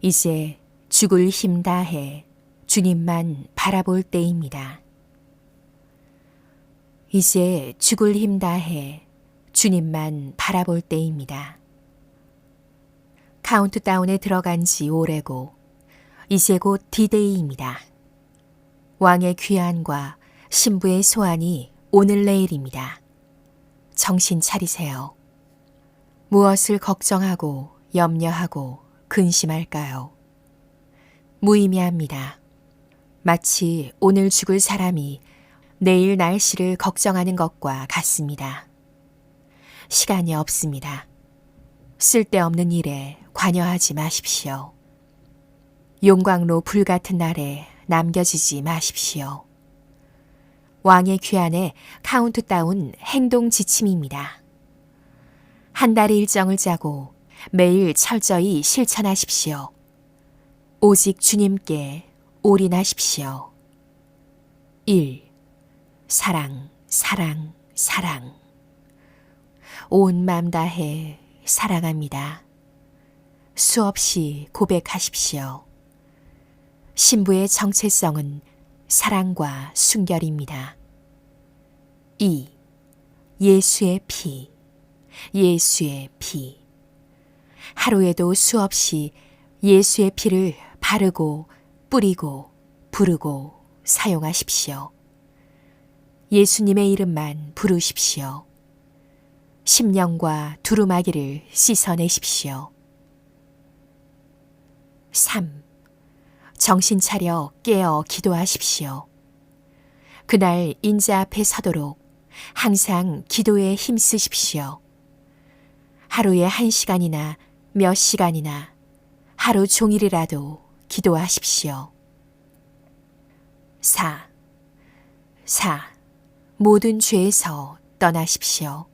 이제 죽을 힘 다해 주님만 바라볼 때입니다. 이제 죽을 힘 다해 주님만 바라볼 때입니다. 카운트다운에 들어간 지 오래고 이제 곧 디데이입니다. 왕의 귀환과 신부의 소환이 오늘 내일입니다. 정신 차리세요. 무엇을 걱정하고 염려하고 근심할까요? 무의미합니다. 마치 오늘 죽을 사람이 내일 날씨를 걱정하는 것과 같습니다. 시간이 없습니다. 쓸데없는 일에 관여하지 마십시오. 용광로 불 같은 날에 남겨지지 마십시오. 왕의 귀환에 카운트다운 행동 지침입니다. 한 달의 일정을 짜고 매일 철저히 실천하십시오. 오직 주님께 올인하십시오. 1. 사랑, 사랑, 사랑. 온 맘 다해 사랑합니다. 수없이 고백하십시오. 신부의 정체성은 사랑과 순결입니다. 2. 예수의 피, 예수의 피. 하루에도 수없이 예수의 피를 바르고 뿌리고 부르고 사용하십시오. 예수님의 이름만 부르십시오. 심령과 두루마기를 씻어내십시오. 3. 정신 차려 깨어 기도하십시오. 그날 인자 앞에 서도록 항상 기도에 힘쓰십시오. 하루에 한 시간이나 몇 시간이나 하루 종일이라도 기도하십시오. 4. 4. 모든 죄에서 떠나십시오.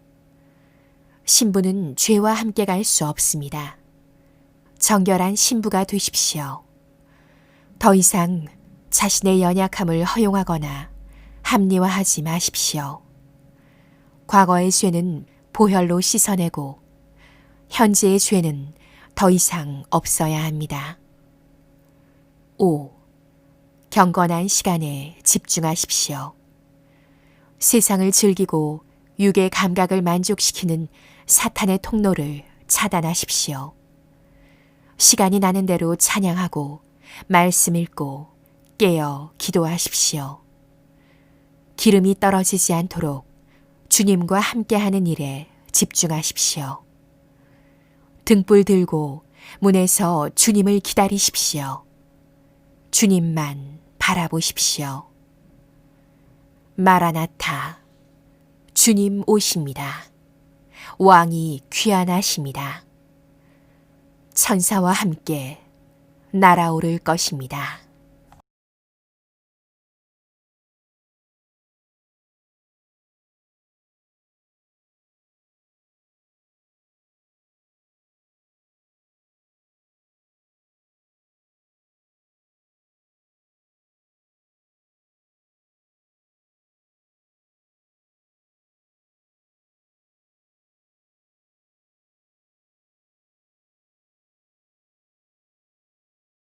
신부는 죄와 함께 갈 수 없습니다. 정결한 신부가 되십시오. 더 이상 자신의 연약함을 허용하거나 합리화하지 마십시오. 과거의 죄는 보혈로 씻어내고 현재의 죄는 더 이상 없어야 합니다. 5. 경건한 시간에 집중하십시오. 세상을 즐기고 육의 감각을 만족시키는 사탄의 통로를 차단하십시오. 시간이 나는 대로 찬양하고 말씀 읽고 깨어 기도하십시오. 기름이 떨어지지 않도록 주님과 함께하는 일에 집중하십시오. 등불 들고 문에서 주님을 기다리십시오. 주님만 바라보십시오. 마라나타. 주님 오십니다. 왕이 귀환하십니다. 천사와 함께 날아오를 것입니다.